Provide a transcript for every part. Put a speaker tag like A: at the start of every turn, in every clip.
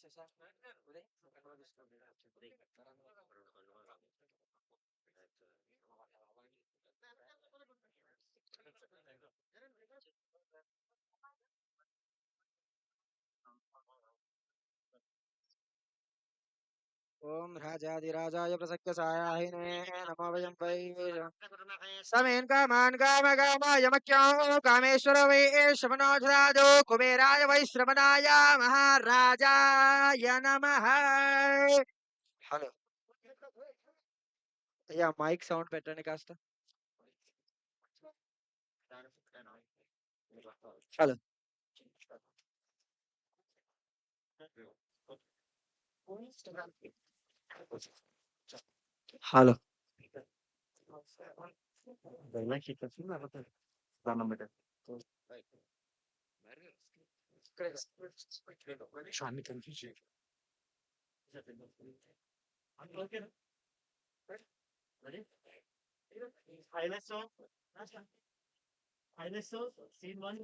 A: C'est ça. ओम राजाधिराजाय प्रसक्य सायाहिने नमो वयं वै समेन कामान कामकामायमख्यो कामेश्वर वै शमनोधराजो कुबेराय वै श्रवणाय महाराजाय नमः। Hello. Yeah mic sound better ने कास्ट हेलो। Instagram. హలో
B: అన్ని confuse
C: Highlights of highlights of scene one,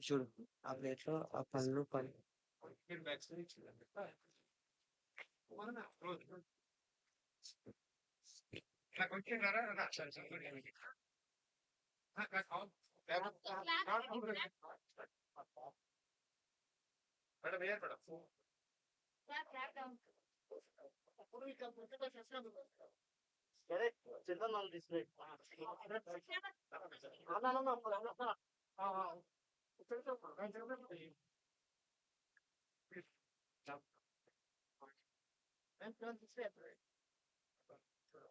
A: చూడు ఆ ప్లేట్ లో ఆ పళ్ళు పళ్ళు
C: సరే చిల్డ్రన్ ఆన్ డిస్ప్లే అన్న అన్న అన్న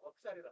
C: ఒకసారి రా.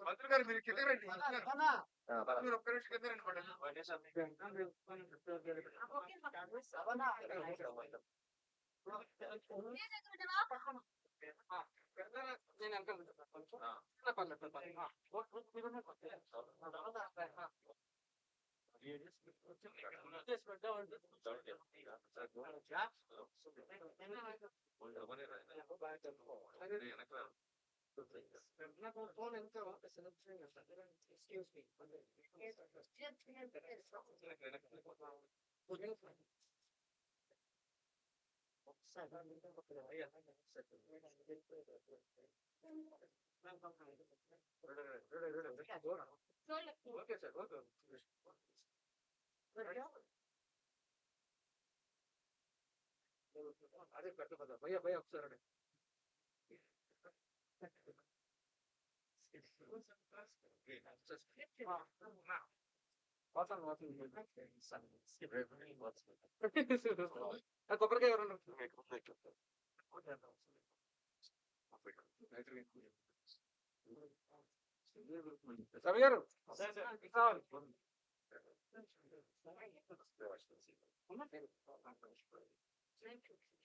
B: మంత్రి గారు మీరు కింద రండి. మీరు ఒక్క నిమిషం కింద రండి. ఓకే సార్ ఓకే అదే పెద్ద పెద్ద భయ భయ ఒకసారి కొబ్బరికాయ ఎవరన్నా రవి గారు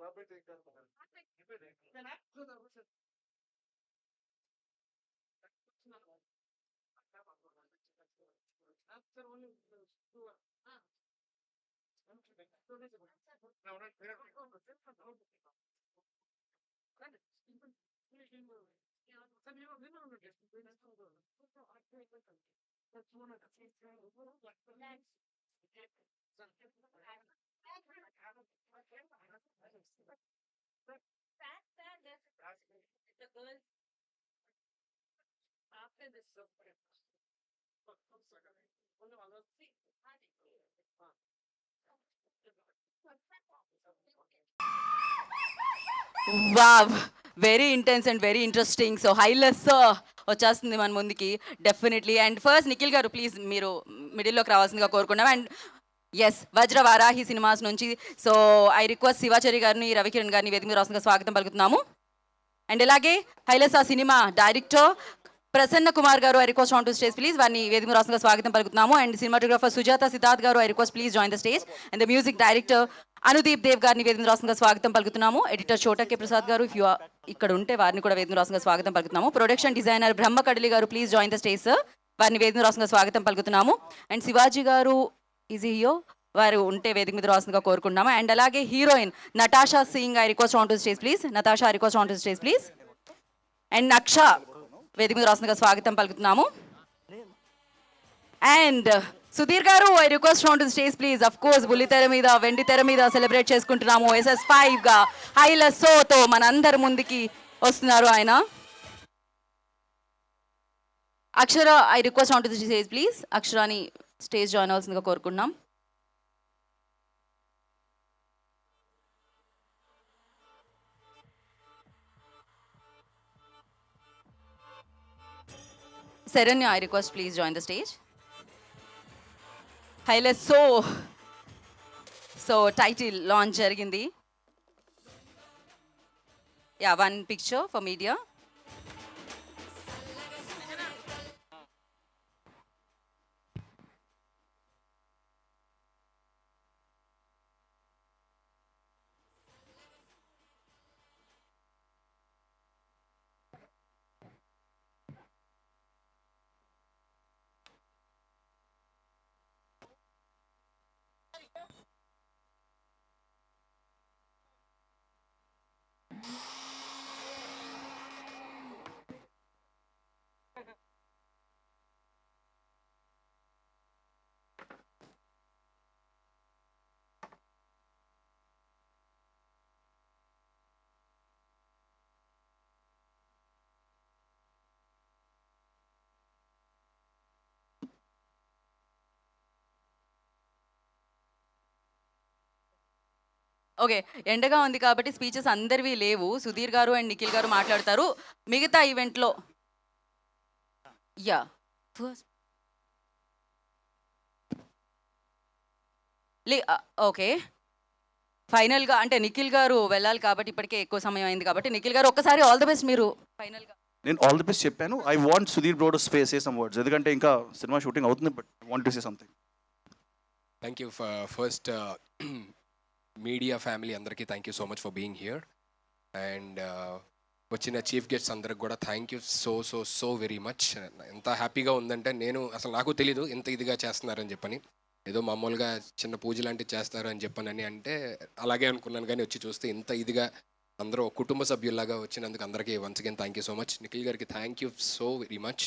B: That's one of the things.
D: Fact that there's the girl after this
E: wow very intense and very interesting so హైలెస్ వచ్చేస్తుంది మన ముందుకి. డెఫినెట్లీ అండ్ ఫస్ట్ నిఖిల్ గారు ప్లీజ్ మీరు మిడిల్లోకి రావాల్సిందిగా కోరుకున్నాం and S Vajra Varahi cinemas నుంచి సో ఐ రిక్వెస్ట్ శివాచారి గారిని రవికిరణ్ గారిని వేదిక మీద రావాల్సిందిగా స్వాగతం పలుకుతున్నాము అండ్ ఇలాగే హైలెస్ ఆ cinema director Prasanna Kumar garu I request on to stage please వారిని వేదిక మీద స్వాగతం పలుకుతున్నాము and cinematographer Sujatha Siddharth garu I request please join the stage and the music director Anudeep Dev గారిని వేదిక మీద స్వాగతం పలుకుతున్నాము ఎడిటర్ చోటకే ప్రసాద్ గారు ఇఫ్ యూ ఇక్కడ ఉంటే వారిని కూడా వేదిక మీద స్వాగతం పలుకుతున్నాము production designer Brahma Kadali garu please join the stage sir వారిని వేదిక మీద స్వాగతం పలుకుతున్నాము అండ్ శివాజీ గారు ఈజీ హియో వారు ఉంటే వేదిక మీద రావాల్సిందిగా కోరుకుంటున్నాము. అండ్ అలాగే heroine Natasha Singh I request on to stage please Natasha I request on to stage please and Naksha వేదిక మీద రావాల్సిందిగా స్వాగతం పలుకుతున్నాము. And Sudheer garu I request on to stage please of course బుల్లి తెర మీద వెండి తెర మీద సెలబ్రేట్ చేసుకుంటున్నాము. ఎస్ఎస్ ఫైవ్గా హైలెస్సోతో మనందరి ముందుకి వస్తున్నారు ఆయన. Akshara I request on to stage please అక్షరాని stage join అవ్వాల్సిందిగా కోరుకున్నాం Saranya I request please join the stage హైలెస్ so so title launch జరిగింది. Yeah one picture for media okay ఎండగా ఉంది కాబట్టి స్పీచెస్ అందరివి లేవు. సుధీర్ గారు అండ్ నిఖిల్ గారు మాట్లాడతారు. మిగతా ఈవెంట్లో యా. లే ఓకే. ఫైనల్గా అంటే నిఖిల్ గారు వెళ్ళాలి కాబట్టి ఇప్పటికే ఎక్కువ సమయం అయింది కాబట్టి నిఖిల్ గారు ఒక్కసారి ఆల్ ద బెస్ట్ మీరు ఫైనల్గా.
F: నేను ఆల్ ది బెస్ట్ చెప్పాను. I want Sudheer broad space say some words. ఎందుకంటే ఇంకా సినిమా షూటింగ్ అవుతుంది but want to say something
G: thank you first media family అందరికీ thank you so much for being here and వచ్చిన chief guests అందరికి కూడా thank you so so so very much ఎంత హ్యాపీగా ఉందంటే నేను అసలు నాకు తెలీదు ఎంత ఇదిగా చేస్తున్నారని చెప్పని. ఏదో మామూలుగా చిన్న పూజ లాంటివి చేస్తారు అని చెప్పనని అంటే అలాగే అనుకున్నాను కానీ వచ్చి చూస్తే ఇంత ఇదిగా అందరూ ఒక కుటుంబ సభ్యుల్లాగా వచ్చినందుకు అందరికీ once again thank you so much Nikhil గారికి thank you so very much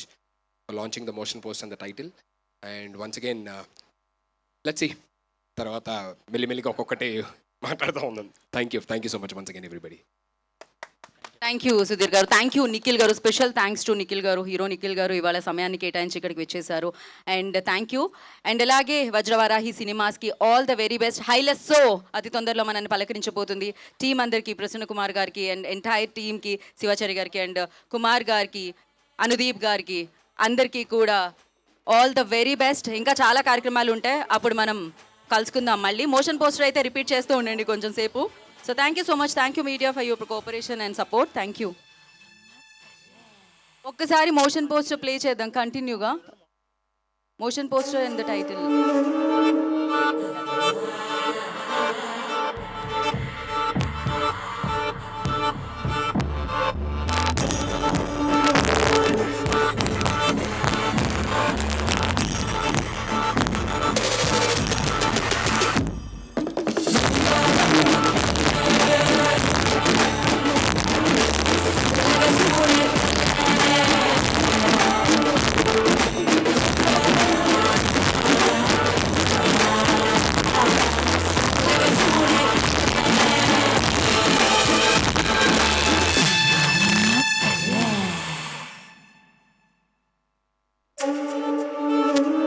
G: launching the motion poster and the title and once again let's తర్వాత మెల్లిమెల్లిగా ఒక్కొక్కటి మాట్లాడుతూ ఉందాం thank you thank you so much once again everybody
E: thank you Sudheer garu. Thank you Nikhil గారు. Special thanks to Nikhil గారు hero Nikhil గారు ఇవాళ సమయాన్ని కేటాయించి ఇక్కడికి వచ్చేసారు అండ్ థ్యాంక్ యూ అండ్ అలాగే వజ్రవారాహి సినిమాస్కి ఆల్ ద వెరీ బెస్ట్ హైలెస్ సో అతి తొందరలో మనల్ని పలకరించబోతుంది. టీం అందరికీ ప్రసన్న కుమార్ గారికి అండ్ ఎంటైర్ టీమ్కి శివాచారి గారికి అండ్ కుమార్ గారికి అనుదీప్ గారికి అందరికీ కూడా ఆల్ ద వెరీ బెస్ట్ ఇంకా చాలా కార్యక్రమాలు ఉంటాయి. అప్పుడు మనం కలుసుకుందాం. మళ్ళీ మోషన్ పోస్టర్ అయితే రిపీట్ చేస్తూ ఉండండి కొంచెం సేపు. So thank you so much thank you media for your cooperation and support thank you ఒక్కసారి మోషన్ పోస్టర్ ప్లే చేద్దాం కంటిన్యూగా. Motion poster and the title.